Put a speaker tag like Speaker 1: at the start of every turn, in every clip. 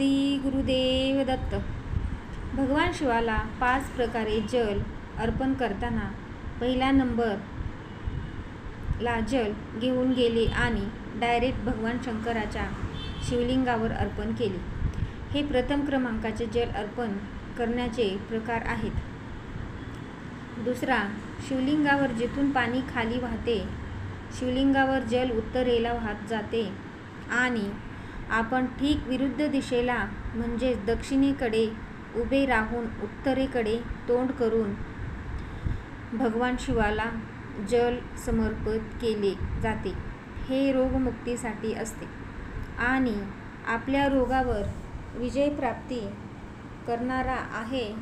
Speaker 1: श्री गुरुदेव दत्त. भगवान शिवाला पाच प्रकारे जल अर्पण करताना पहिला नंबर ला जल घेऊन गेले आणि डायरेक्ट भगवान शंकराच्या शिवलिंगावर अर्पण केले. हे प्रथम क्रमांकाचे जल अर्पण करण्याचे प्रकार आहेत. दुसरा शिवलिंगावर जिथून पाणी खाली वाहते शिवलिंगावर जल उत्तरेला वाहत जाते आणि आपण ठीक विरुद्ध दिशेला म्हणजेच दक्षिणेकडे उभे राहून उत्तरेकडे तोंड करून भगवान शिवाला जल समर्पित केले जाते. हे रोगमुक्तीसाठी असते. आणि आपल्या रोगावर विजयप्राप्ती करणारा आहे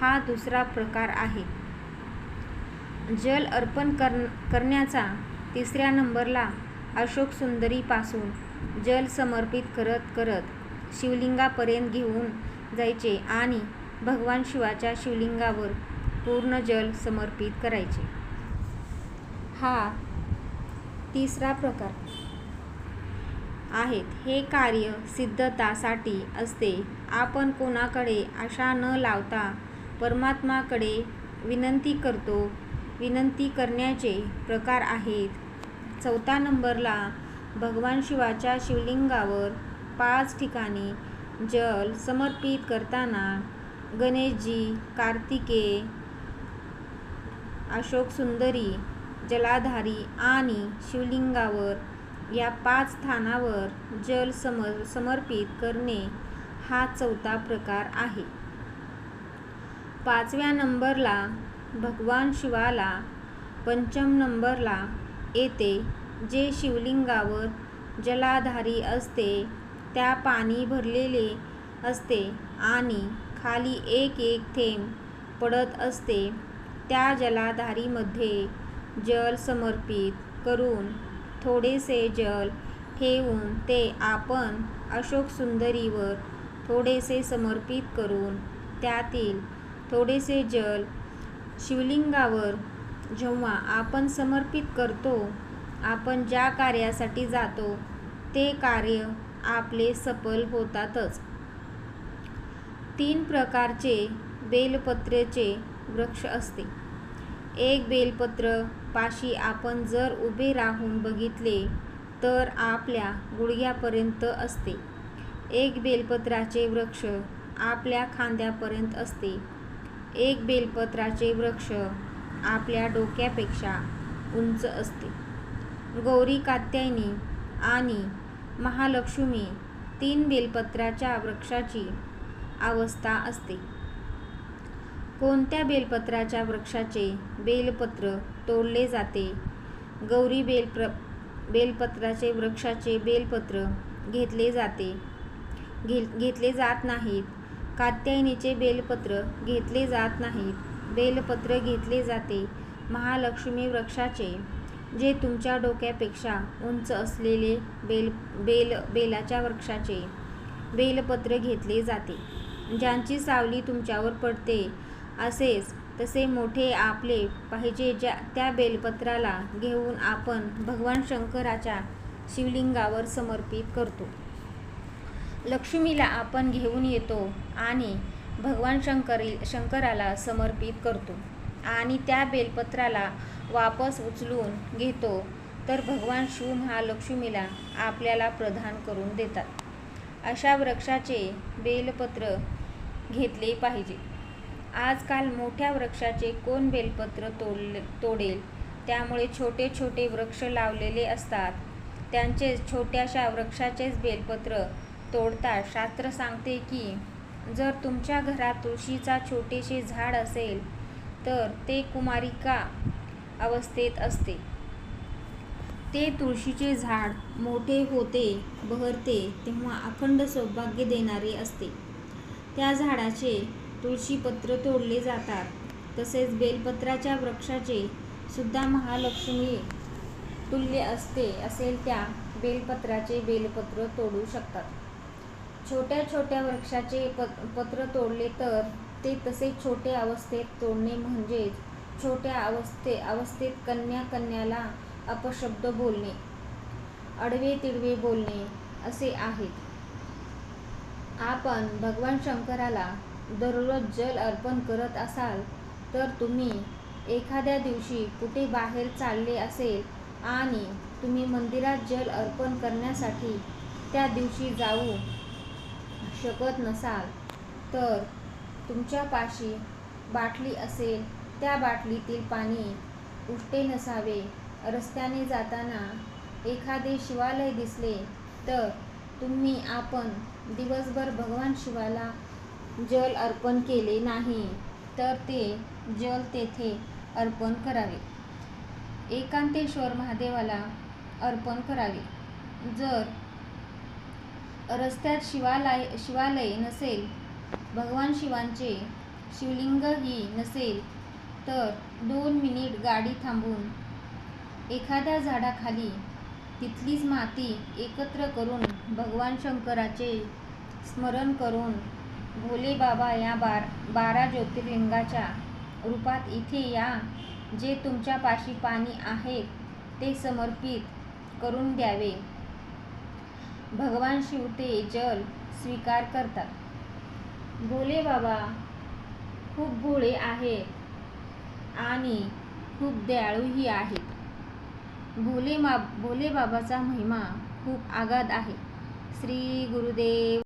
Speaker 1: हा दुसरा प्रकार आहे. जल अर्पण कर करण्याचा तिसऱ्या नंबरला अशोक सुंदरीपासून जल समर्पित करत करत शिवलिंगापर्यंत घेऊन जायचे आणि भगवान शिवाच्या शिवलिंगावर पूर्ण जल समर्पित करायचे. हा तिसरा प्रकार आहेत. हे कार्य सिद्धतासाठी असते. आपण कोणाकडे आशा न लावता परमात्माकडे विनंती करतो. विनंती करण्याचे प्रकार आहेत. चौथा नंबरला भगवान शिवाच्या शिवलिंगावर पाच ठिकाणी जल समर्पित करताना गणेशजी कार्तिकेय अशोक सुंदरी जलाधारी आणि शिवलिंगावर या पाच स्थानावर जल समर समर्पित करणे हा चौथा प्रकार आहे. पाचव्या नंबरला भगवान शिवाला पंचम नंबरला येते जे शिवलिंगावर जलाधारी असते त्या पाणी भरलेले असते आणि खाली एक एक थेंब पडत असते. त्या जलाधारीमध्ये जल समर्पित करून थोडेसे जल ठेवून ते आपण अशोक सुंदरीवर थोडेसे समर्पित करून त्यातील थोडेसे जल शिवलिंगावर जेव्हा आपण समर्पित करतो आपण ज्या कार्यासाठी जातो ते कार्य आपले सफल होतातच. तीन प्रकारचे बेलपत्रेचे वृक्ष असते. एक बेलपत्र पाशी आपण जर उभे राहून बघितले तर आपल्या गुडघ्यापर्यंत असते. एक बेलपत्राचे वृक्ष आपल्या खांद्यापर्यंत असते. एक बेलपत्राचे वृक्ष आपल्या डोक्यापेक्षा उंच असते. गौरी कात्यायनी आणि महालक्ष्मी तीन बेलपत्राच्या वृक्षाची अवस्था असते. कोणत्या बेलपत्राच्या वृक्षाचे बेलपत्र तोडले जाते? गौरी बेलप्र बेलपत्राचे वृक्षाचे बेलपत्र घेतले जाते. घे घेतले जात नाहीत. कात्यायनीचे बेलपत्र घेतले जात नाहीत. बेलपत्र घेतले जाते. महालक्ष्मी वृक्षाचे जे तुमच्या डोक्यापेक्षा उंच असलेले बेल बेल बेलाच्या वृक्षाचे बेलपत्र घेतले जाते. ज्यांची सावली तुमच्यावर पडते असेच तसे मोठे आपले पाहिजे ज्या त्या बेलपत्राला घेऊन आपण भगवान शंकराच्या शिवलिंगावर समर्पित करतो. लक्ष्मीला आपण घेऊन येतो आणि भगवान शंकरी शंकराला समर्पित करतो. आणि त्या बेलपत्राला वापस उचलून घेतो तर भगवान शिव महालक्ष्मीला आपल्याला प्रदान करून देतात. अशा वृक्षाचे बेलपत्र घेतले पाहिजे. आजकाल मोठ्या वृक्षाचे कोण बेलपत्र तोडले तोडेल? त्यामुळे छोटे छोटे वृक्ष लावलेले असतात. त्यांचे छोट्याशा वृक्षाचेच बेलपत्र तोडतात. शास्त्र सांगते की जर तुमच्या घरात तुळशीचा छोटेसे झाड असेल तर ते कुमारिका अवस्थेत असते. ते तुळशीचे झाड मोठे होते बहरते तेव्हा अखंड सौभाग्य देणारे असते. त्या झाडाचे तुळशीपत्र तोडले जातात. तसेच बेलपत्राच्या वृक्षाचे सुद्धा महालक्ष्मी तुल्य असते असेल त्या बेलपत्राचे बेलपत्र तोडू शकतात. छोट्या छोट्या वृक्षाचे पत्र तोडले तर ते तसे छोटे अवस्थेत तोडणे म्हणजेच छोट्या अवस्थे अवस्थेत कन्या कन्याला अपशब्द बोलणे अडवे तिडवे बोलणे असे आहेत. आपण भगवान शंकराला दररोज जल अर्पण करत असाल तर तुम्ही एखाद्या दिवशी कुठे बाहेर चालले असेल आणि तुम्ही मंदिरात जल अर्पण करण्यासाठी त्या दिवशी जाऊ शकत नसाल तर तुमच्यापाशी बाटली असेल त्या बाटलीतील पाणी उष्टे नसावे. रस्त्याने जाताना एखादे शिवालय दिसले तर तुम्ही आपण दिवसभर भगवान शिवाला जल अर्पण केले नाही तर ते जल तेथे अर्पण करावे. एकांतेश्वर महादेवाला अर्पण करावे. जर रस्त्यात शिवालय शिवालय नसेल भगवान शिवांचे शिवलिंगही नसेल तर दोन मिनिट गाडी थांबून एखाद्या झाडाखाली तिथलीच माती एकत्र करून भगवान शंकराचे स्मरण करून भोले बाबा या बार बारा ज्योतिर्लिंगाच्या रूपात इथे या जे तुमच्यापाशी पाणी आहे ते समर्पित करून द्यावे. भगवान शिव ते जल स्वीकार करतात. भोले बाबा खूप भोळे आहेत. आणि खूप दयाळूही आहेत भोले मा भोले बाबाचा महिमा खूप आगाध आहे. श्री गुरुदेव